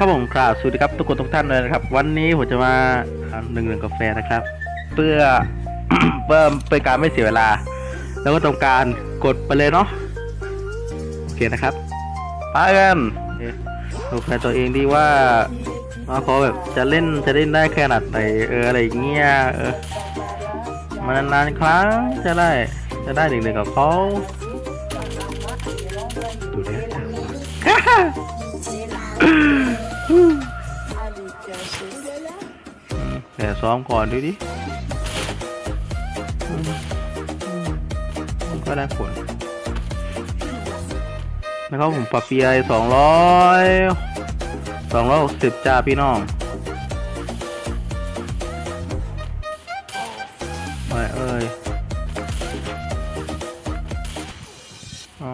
ครับผมครับสวัสดีครับทุกคนทุกท่านเลยนะครับ วันนี้ผมจะมาหนึ่งหนึ่งกาแฟนะครับ เพื่อเพิ่มเป็นการไม่เสียเวลา แล้วก็ต้องการกดไปเลยเนาะโอเคนะครับไปกันดูแฟนตัวเองดีว่าว่าเขาแบบจะเล่นจะเล่นได้ขนาดไหนเอออะไรอย่างเงี้ยเออมานานๆครั้งจะได้จะได้หนึ่งหนึ่งกับเขาดูแล แต่ซ้อมก่อนดูดิก็ได้ผลนะครับผมปรับ PI สองร้อยสองร้อยหกสิบจ้าพี่น้องไปเอ้ยเอา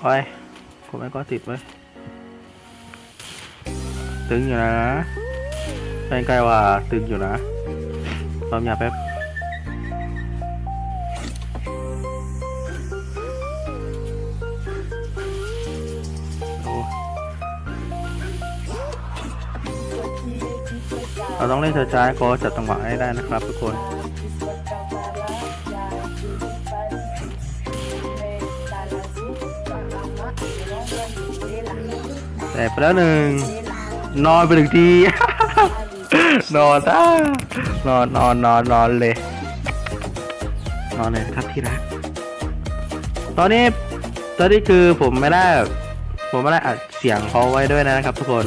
ไปผมไม่ก็ติดไว้ ตึงอยู่นะแฟนใกล้ว่าตึงอยู่นะพร้อมยาแป๊บเราต้องเล่นช้าๆก็จัดจังหวะให้ได้นะครับทุกคนแต่ไปแล้วหนึ่ง นอนไปหนึ่งที นอนอะนอนนอนนอนนอนเลย นอนเลยนะครับที่รัก ตอนนี้ ตอนนี้คือผมไม่ได้ ผมไม่ได้อัดเสียงเขาไว้ด้วยนะครับทุกคน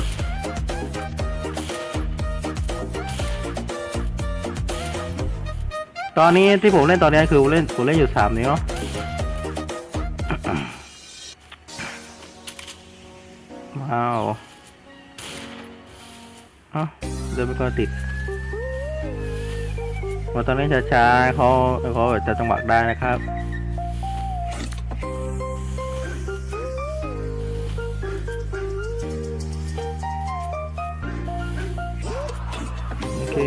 ตอนนี้ที่ผมเล่นตอนนี้คือผมเล่นผมเล่นอยู่สามนิ้วเนาะ เอ้าเดินไปก็ติดมาตอนนี้ช้าๆเขาเขาจะจังหวะได้นะครับโอเค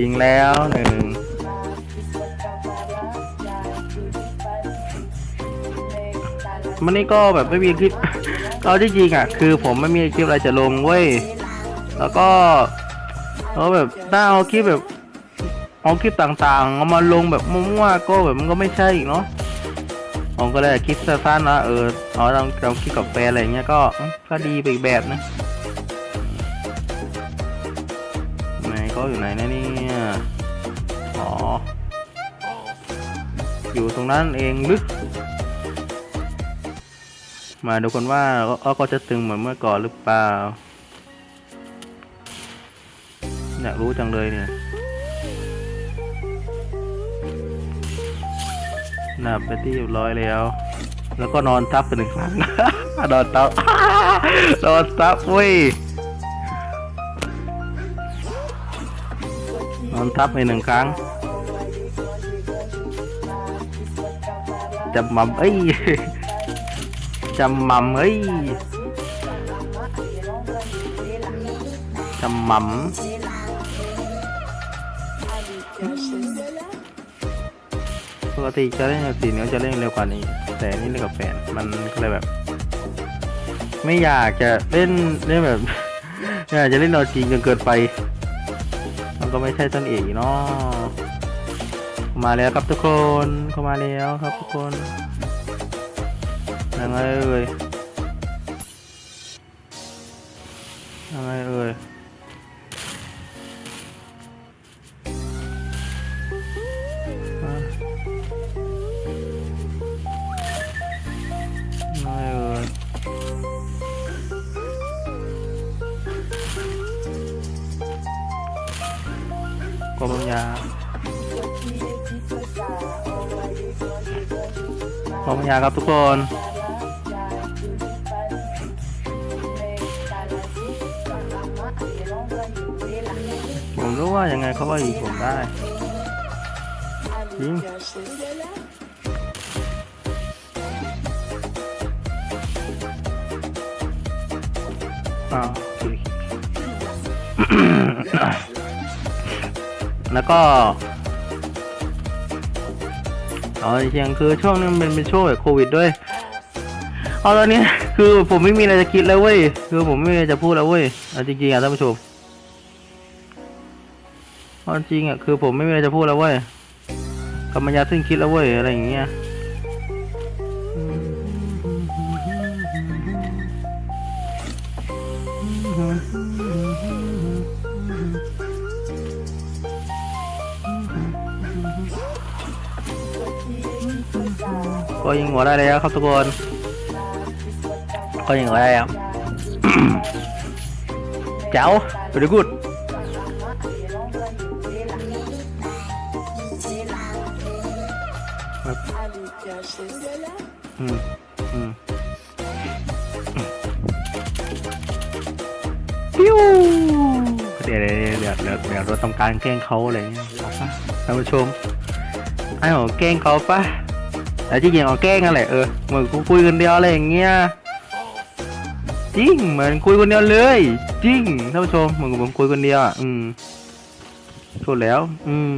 ยิงแล้วหนึ่งมันนี่ก็แบบไม่มีคลิป เอาจริงๆอะ คือผมไม่มีคลิปอะไรจะลงเว้ย แล้วก็แล้วแบบถ้าเอาคลิปแบบเอาคลิปต่างๆเอามาลงแบบมั่วๆก็แบบมันก็ไม่ใช่อีกเนาะผมก็เลยคลิปสั้นๆนะเออเอาลองลองคลิปกับแฟนอะไรเงี้ยก็ก็ดีไปอีกแบบนะไหนก็อยู่ไหนนะเนี่ยอ๋ออยู่ตรงนั้นเองลึก มาดูกันว่าเขาก็จะตึงเหมือนเมื่อก่อนหรือเปล่าอยากรู้จังเลยเนี่ยนับไปที่เรียบร้อยแล้ว แล้วก็นอนทับไปหนึ่งครั้งนอนทับนอนทับเว้ยนอนทับไปหนึ่งครั้งจะมัมเอ้ย จำมัมเฮ้ยจำมัมปกติจะเล่นกับสีนิ้วจะเล่นเร็วกว่านี้ แต่นี่เล่นกับแฟนมันก็เลยแบบ ไม่อยากจะเล่นเล่นแบบอยากจะเล่นเอจริงจนเกินไป มันก็ไม่ใช่ต้นเอกเนาะมาแล้วครับทุกคนเข้ามาแล้วครับทุกคน ยังไงเอ่ยยังไงเอ่ยอ่ะยังไงเอ่ยกบยา ขอบคุณยาครับทุกคน รู้ว่ายังไงเขาก็ยิงผมได้ยิงอ้าวโอแล้วก็อ๋อจริงคือช่วงนี้มันเป็นช่วงแบบโควิดด้วย เอาตอนนี้คือคือผมไม่มีอะไรจะคิดแล้วเว้ย คือผมไม่มีอะไรจะพูดแล้วเว้ย เอาจริงๆอะท่านผู้ชม เอาจริงอะคือผมไม่มีอะไรจะพูดแล้วเว้ยกำมัญญาสิ้นคิดแล้วเว้ยอะไรอย่างเงี้ยก็ยิงหัวได้แล้วครับทุกคนก็ยิงหัวได้แล้วเจ้า very good าต้องการแกล้งเขาอะไรเงี้ยเอาปะท่านผู้ชมไอ้หมอแกล้งเขาปะแต่จริงๆเอาแกล้งนั่นแหละเออเหมือนกูคุยกันเดียวอะไรอย่างเงี้ยจริงเหมือนคุยคนเดียวเลย จริงท่านผู้ชมเหมือนผมคุยคนเดียวอะอืมถูกแล้ว อืม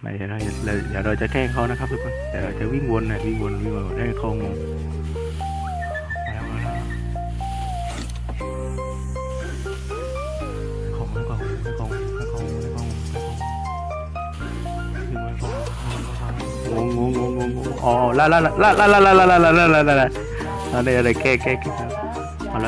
ไม่เดี๋ยวเราเดี๋ยวเดี๋ยวเราจะแกล้งเขานะครับทุกคนเดี๋ยวเราจะวิ่งวนนะวิ่งวนวิ่งวนให้เขางง เขางงงงงงงงอ๋อละละละละละละละละละละละละละอะไรอะไรแก้แก้แก้เอาล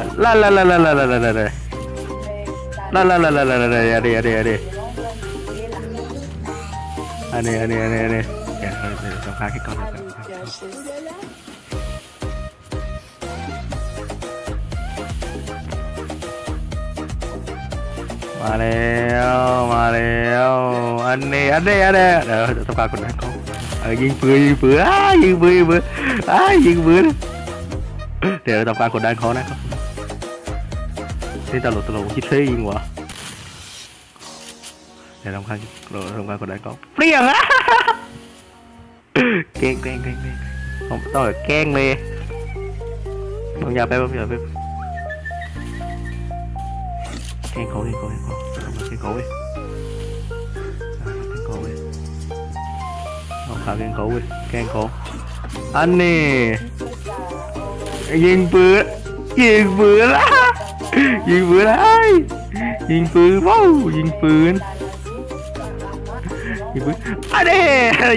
อยิงปืนยิงปืนอ้ายิงปืนยิงปืนอ้ายิงปืนเดี๋ยวทำการกดดันเขานะครับนี่ตลกตลกคิดเท่ยิงวะเดี๋ยวทำการเราทำการกดดันเขาเปรี้ยงอะแกล้งแกล้งแกล้งผมต้องแกล้งเลยผมอยากไปผมอยากไปแกล้งเขาดิแกล้งเขาแกล้งเขาไป ขาแกล้งเขาเว้ยแกล้งเขาอันนี้ยิงปืนยิงปืนละยิงปืนไอ้ยิงปืนว้าวยิงปืนยิงปืนอันนี้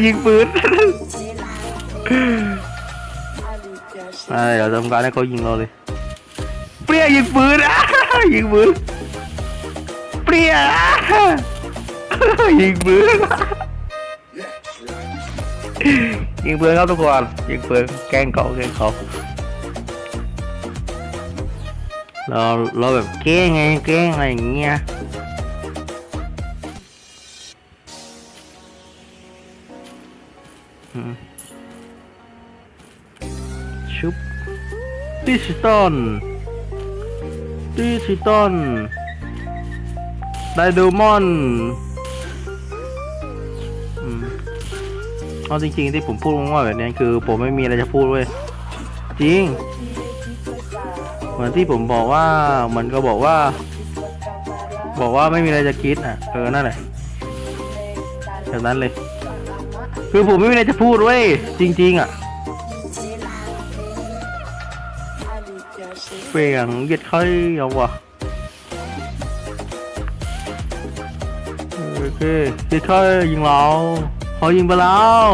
ยิงปืนอ่าเดี๋ยวทำการให้เขายิงเราเลย เปรี้ยยิงปืนอะยิงปืนเปรี้ยยิงปืน ยิงปืนครับทุกคนยิงปืนแกล้งเขาแกล้งเขาเราเราแบบแกล้งไงแกล้งอะไรอย่างเงี้ยชุบดิจิตอลดิจิตอลไดโดมอน เอาจริงๆที่ผมพูดว่าแบบนี้คือ ผมไม่มีอะไรจะพูดเว้ยจริง เหมือนที่ผมบอกว่ามือนก็บอกว่า บอกว่าไม่มีอะไรจะคิดอะเออนั่นแหละแบบนั้นเลย คือผมไม่มีอะไรจะพูดเว้ยจริง ๆ อะเปลี่ยงยึดค่อยเอาวะโอเคยึดค่อยยิงเรา เขายิงไปแล้ว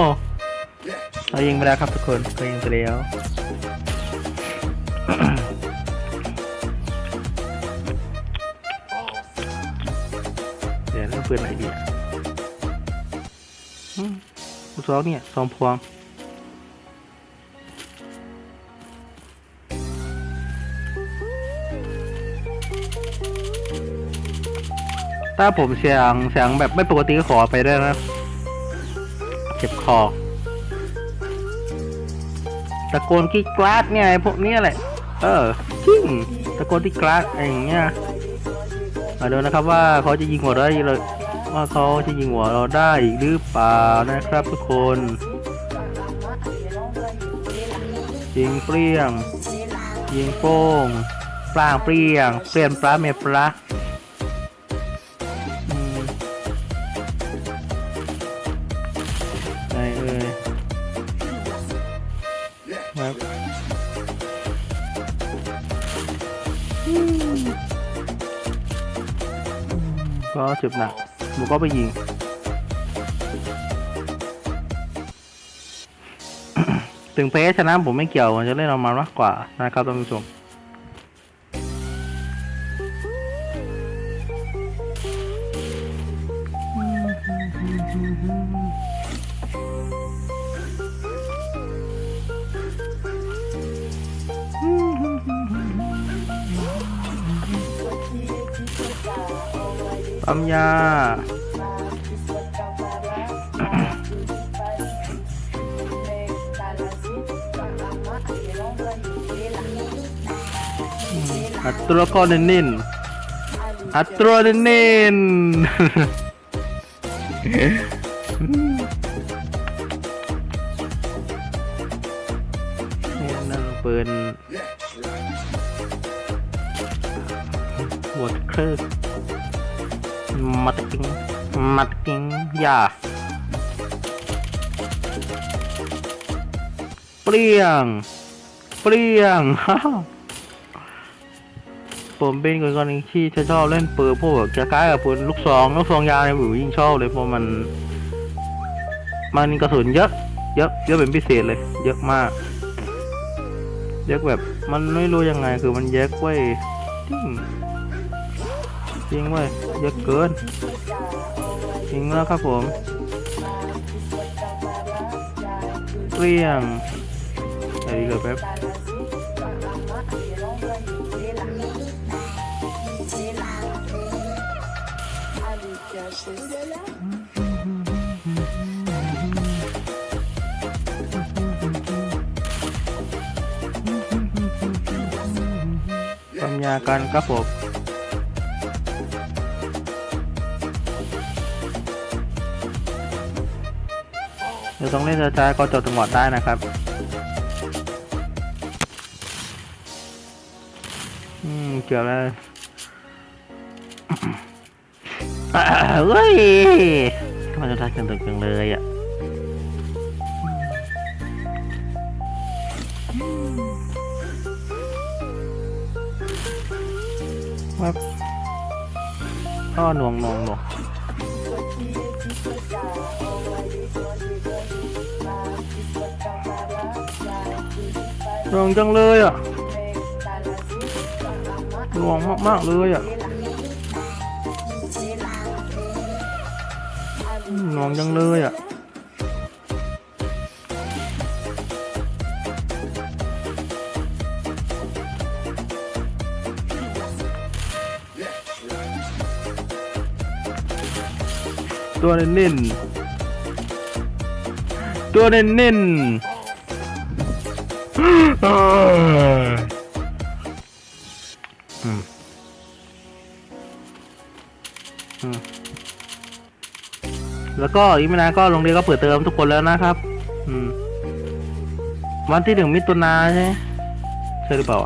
เขายิงไปแล้วครับทุกคนเขายิงไปแล้วเดี๋ยวเรื่องปืนไหนดีอะอืมลูกซองเนี่ยซองพวงถ้าผมเสียงเสียงแบบไม่ปกติก็ขอไปได้นะ เจ็บคอ ตะโกนกี้กราดเนี่ยไอ้พวกเนี้ยแหละ เออจริงตะโกนที่กราดอย่างเงี้ยมาดูนะครับว่าเขาจะยิงหัวเราได้เลยว่าเขาจะยิงหัวเราได้อีกหรือเปล่านะครับทุกคนยิงเปรี้ยงยิงโป้งปลางเปรี้ยงเปลี่ยนปลาเมปลา ก็เจ็บหนักผมก็ไปยิง ถึงแพ้ชนะผมไม่เกี่ยวผมจะเล่นเอามันมากกว่านะครับท่านผู้ชม ยา อัตราก็เน้นๆอัตราเน้นๆนี่นั่นปืนวอดเครื่อง มัดกิ้งยาเปรี้ยง เปรี้ยงฮ่าผมเป็นคนคนหนึงที่ชอบเล่นปืนพวกแบบคล้ายกับปืนลูกซองลูกซองยาวเนี่ยผมยิ่งชอบเลยเพราะมัน มันกระสุนเยอะเยอะเยอะเป็นพิเศษเลย เยอะมาก เยอะแบบมันไม่รู้ยังไงคือมันเยอะเว้ยจริงจริงเว้ยเยอะเกิน จริงแล้วครับผม เกลี้ยงไอ้เหลือแป๊บปั๊มยากันครับผม เดี๋ยวต้องเล่นช้าๆก็จดจังหวะได้นะครับอืมเกือบแล้วเฮ้ยทำไมจะทักกันตึงจังเลยอะครับก็หน่วงหน่วงหน่วง หน่วงจังเลยอะหน่วงมากๆเลยอะหน่วงจังเลยอะตัวเน้นๆตัวเน้นๆ แล้วก็อีกไม่นานก็โรงเรียนก็เปิดเทอมทุกคนแล้วนะครับ อืม วันที่หนึ่งมิถุนาใช่ใช่หรือเปล่า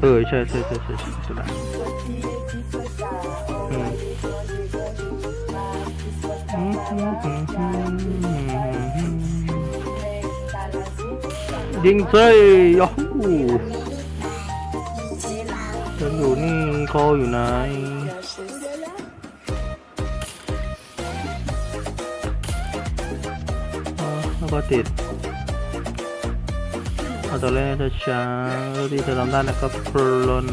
เออใช่ใช่ใช่ใช่ใช่มิถุนาอืมอืมอืมอืมอืมยิงเซ่ยาฮู เขาอยู่ไหนแล้วก็ติดเอาตัวเล่นช้าแล้วที่จะทำได้นะครับพลน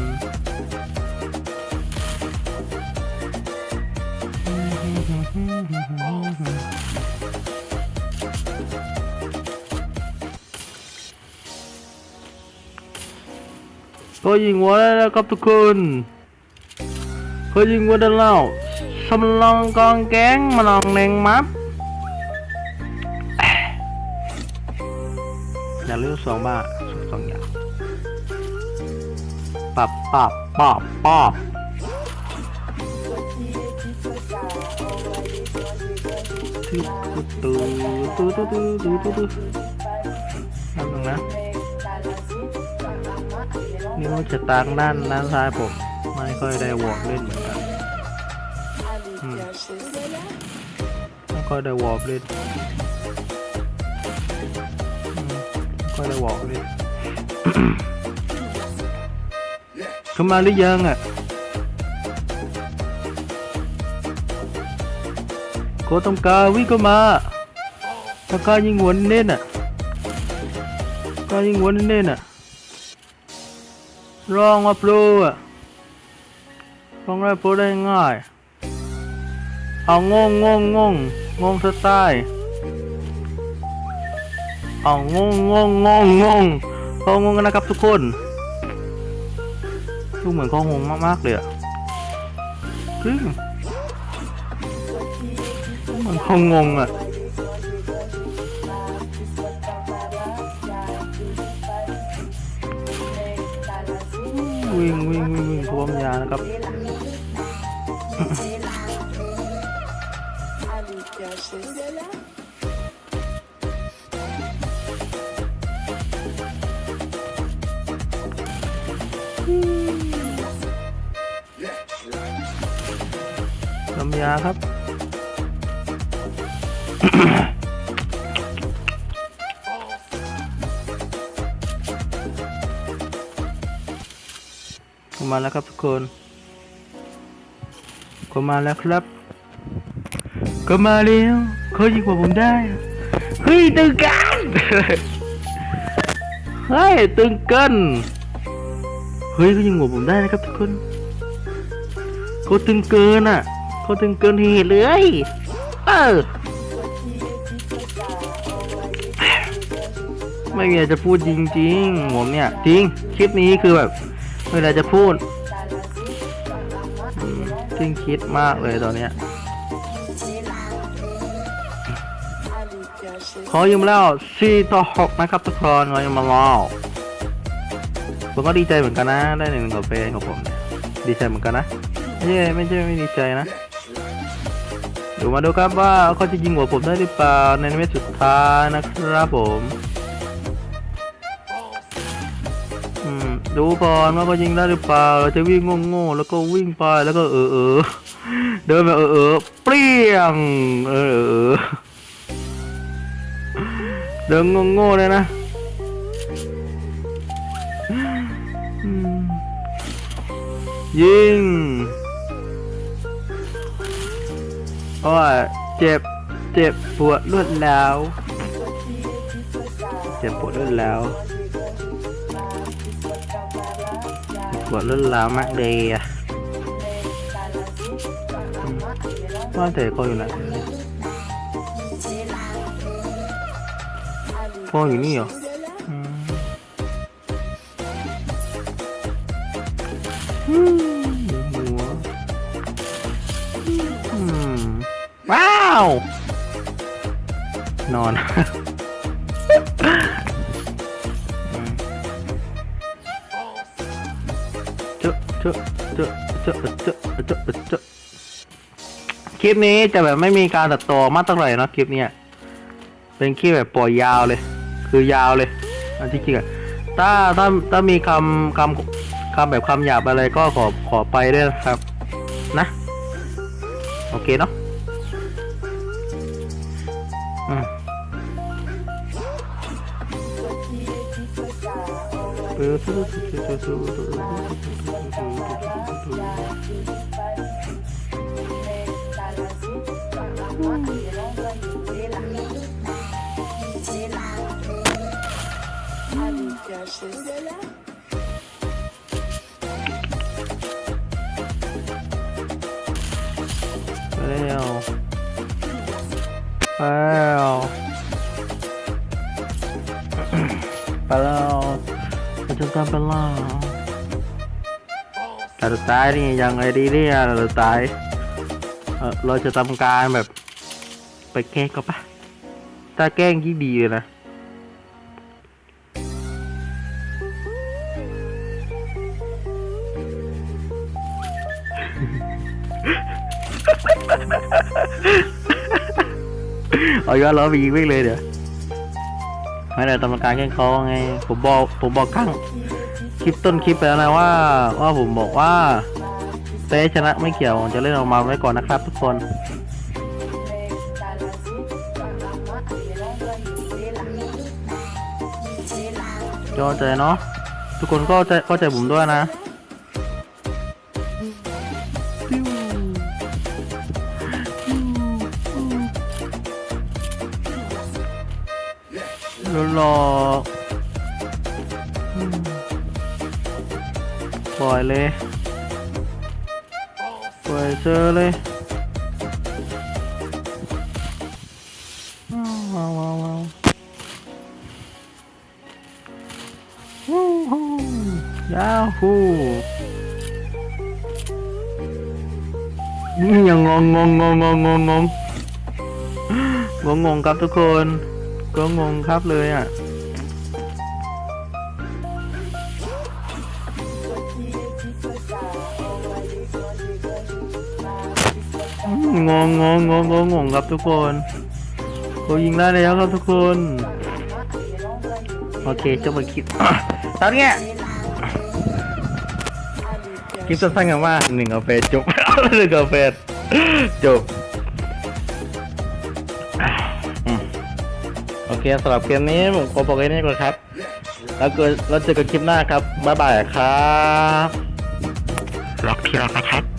ก็ยิงหัวได้แล้วครับทุกคน เพื่ยิงวัวเดนเล่าสมลองกองแกงมาลองแนงมัดอย่าเลือกสองบ้าสองอย่างปับปับปับปับตึ๊ดตึ๊ดตึ๊ดตึ๊ดตึ๊ดตึ๊ดตึ๊ดทำตรงนะนี่มันจะตางด้านด้านซ้ายผมไม่ค่อยได้วอกเล่นเหมือน ค่อยได้วอร์ปเล่นอืมไม่ค่อยได้วอร์ปเล่นเขามาหรือยังอะโคตงกาวิ่งเข้ามาตะกายิงหัวเน้นอะกายิงหัวเน้นอะลองมาโปรอะลองได้โปรได้ง่าย เอางงงงงง งงสไตล์เอางงงงงงงงเขางงกันนะครับทุกคนดูเหมือนเขางงมากๆเลยอะจริงเหมันเขางงอะวิ่งวิ่งวิ่งวิ่งพร้อมยานะครับ ลำยาครับขมาแล้วครับทุกคนก็มาแล้วครับ ก็มาแล้วเขายิงกว่าผมได้ เฮ้ยตึงกัน เฮ้ยตึงกัน เฮ้ยเขายิงหัวผมได้นะครับทุกคนเขาตึงเกินอะเขาตึงเกินเหตุเลยเออไม่มีอะไรจะพูดจริงๆผมเนี่ยจริงคลิปนี้คือแบบไม่มีอะไรจะพูดจริงคิดมากเลยตอนเนี้ยขอยืมแล้วสี่ต่อหกนะครับทุกคนขอยืมมาแล้ว ผมก็ดีใจเหมือนกันนะ ได้หนึ่งกาแฟของผมเนี่ยดีใจเหมือนกันนะไม่ใช่ไม่ใช่ไม่ดีใจนะเดี๋ยวมาดูครับว่าเขาจะยิงหัวผมได้หรือเปล่าในเมตสุดท้ายนะครับผมดูก่อนว่าเขายิงได้หรือเปล่าเราจะวิ่งโง่ๆแล้วก็วิ่งไปแล้วก็เออเออเดินไปเออเออเปรี้ยงเออเออเดินโง่ๆเลยนะ ยิงโอ้ยเจ็บ เจ็บปวดรวดแล้ว เจ็บปวดรวดแล้วปวดรุนแรงมากเลยอะว่าแต่คออยู่ไหนคออยู่นี่เหรอ ว้าว นอน เจอะเจอะเจอะเจอะเจอะเจอะเจอะคลิปนี้จะแบบไม่มีการตัดต่อมากเท่าไหร่นะคลิปเนี้ยเป็นคลิปแบบปล่อยยาวเลย คือยาวเลยอันที่จริงอะถ้าถ้าถ้ามีคำคำ คำแบบคำหยาบอะไรก็ขอขอไปด้วยครับ นะ โอเคเนาะอืม แล้วไปแล้วเราจะกลับไปแล้วแต่สุดท้ายนี่ยังไงดีเนี่ยแต่สุดท้ายเออเราจะทำการแบบ ไปแกล้งเขาปะถ้าแกล้งยิ่งดีเลยนะ เอาย้อนล้อไปยิงวิ่เลยเดี๋ยวไม่ได้ตำรวจการแกล้งเขาไง ผมบอกผมบอกกั้งคลิปต้นคลิปไปแล้วนะว่า ว่าผมบอกว่าเต้ชนะไม่เกี่ยวจะเล่นออกมาไว้ก่อนนะครับ ทุกคนเข้าใจเนาะทุกคนก็เข้าใจผมด้วยนะ หลอกปล่อยเลยปล่อยเจอเลยว้าวว้าวว้าววู้ฮู้ยาฮู้ยังงงงงงงงงงงงงงงครับทุกคน ก็งงครับเลยอะงงงงงงงงงครับทุกคนเขายิงได้แล้วครับทุกคน โอเคจบไปคลิปตอนเนี้ยคลิปสั้นๆกันว่าหนึ่งกาแฟจบหนึ่งกาแฟจบ เคสำหรับเกมนี้ผมขอบอกแค่นี้ก่อนครับ แล้วเกิดเราเจอกันคลิปหน้าครับ บ๊ายบายครับ ล็อกที่รักนะครับ